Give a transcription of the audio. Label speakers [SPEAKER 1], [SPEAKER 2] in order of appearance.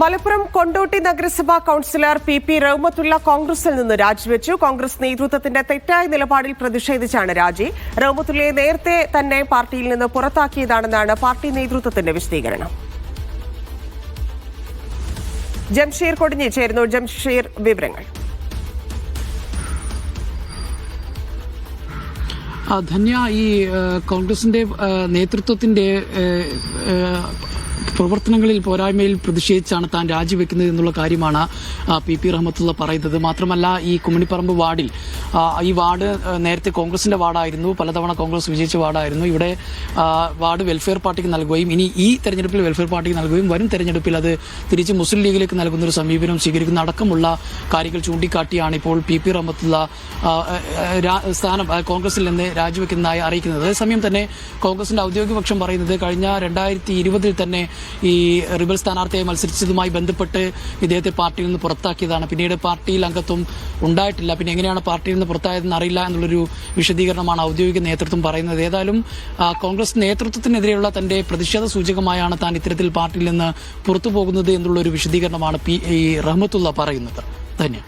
[SPEAKER 1] മലപ്പുറം കൊണ്ടോട്ടി നഗരസഭാ councillor P P Rahmatullah കോൺഗ്രസിൽ നിന്ന് രാജിവെച്ചു. കോൺഗ്രസ് നേതൃത്വത്തിന്റെ തെറ്റായ നിലപാടിൽ പ്രതിഷേധിച്ചാണ് രാജി. റഹ്മത്തുള്ളയെ നേരത്തെ തന്നെ പാർട്ടിയിൽ നിന്ന് പുറത്താക്കിയതാണെന്നാണ് പാർട്ടി നേതൃത്വത്തിന്റെ വിശദീകരണം. ജംഷീർ കൊടിഞ്ഞി ചേരുന്നു. ജംഷീർ വിവരങ്ങൾ.
[SPEAKER 2] ധന്യ ഈ കോൺഗ്രസിന്റെ നേതൃത്വത്തിന്റെ പ്രവർത്തനങ്ങളിൽ പോരായ്മയിൽ പ്രതിഷേധിച്ചാണ് താൻ രാജിവെക്കുന്നത് എന്നുള്ള കാര്യമാണ് പി പി റഹ്മത്തുള്ള പറയുന്നത്. മാത്രമല്ല ഈ കുമ്മണിപ്പറമ്പ് വാർഡിൽ ഈ വാർഡ് നേരത്തെ കോൺഗ്രസിന്റെ വാർഡായിരുന്നു പലതവണ കോൺഗ്രസ് വിജയിച്ച വാർഡായിരുന്നു. ഇവിടെ വാർഡ് വെൽഫെയർ പാർട്ടിക്ക് നൽകുകയും ഇനി ഈ തെരഞ്ഞെടുപ്പിൽ വെൽഫെയർ പാർട്ടിക്ക് നൽകുകയും വരും തെരഞ്ഞെടുപ്പിൽ അത് തിരിച്ച് മുസ്ലിം ലീഗിലേക്ക് നൽകുന്ന ഒരു സമീപനം സ്വീകരിക്കുന്ന. അടക്കമുള്ള കാര്യങ്ങൾ ചൂണ്ടിക്കാട്ടിയാണ് ഇപ്പോൾ പി പി റഹ്മത്തുള്ള സ്ഥാനം കോൺഗ്രസിൽ നിന്ന് രാജിവെക്കുന്നതായി അറിയിക്കുന്നത്. അതേസമയം തന്നെ കോൺഗ്രസിന്റെ ഔദ്യോഗിക പക്ഷം പറയുന്നത് കഴിഞ്ഞ രണ്ടായിരത്തി ഇരുപതിൽ തന്നെ ഈ റിബൽ സ്ഥാനാർത്ഥിയായി മത്സരിച്ചതുമായി ബന്ധപ്പെട്ട് ഇദ്ദേഹത്തെ പാർട്ടിയിൽ നിന്ന് പുറത്താക്കിയതാണ്. പിന്നീട് പാർട്ടിയിൽ അംഗത്വം ഉണ്ടായിട്ടില്ല. പിന്നെ എങ്ങനെയാണ് പാർട്ടിയിൽ നിന്ന് പുറത്തായതെന്ന് അറിയില്ല എന്നുള്ളൊരു വിശദീകരണമാണ് ഔദ്യോഗിക നേതൃത്വം പറയുന്നത്. ഏതായാലും കോൺഗ്രസ് നേതൃത്വത്തിനെതിരെയുള്ള തന്റെ പ്രതിഷേധ സൂചകമായാണ് താൻ ഇത്തരത്തിൽ പാർട്ടിയിൽ നിന്ന് പുറത്തു പോകുന്നത് എന്നുള്ളൊരു വിശദീകരണമാണ് പി ഈ റഹ്മത്തുള്ള പറയുന്നത്. ധന്യ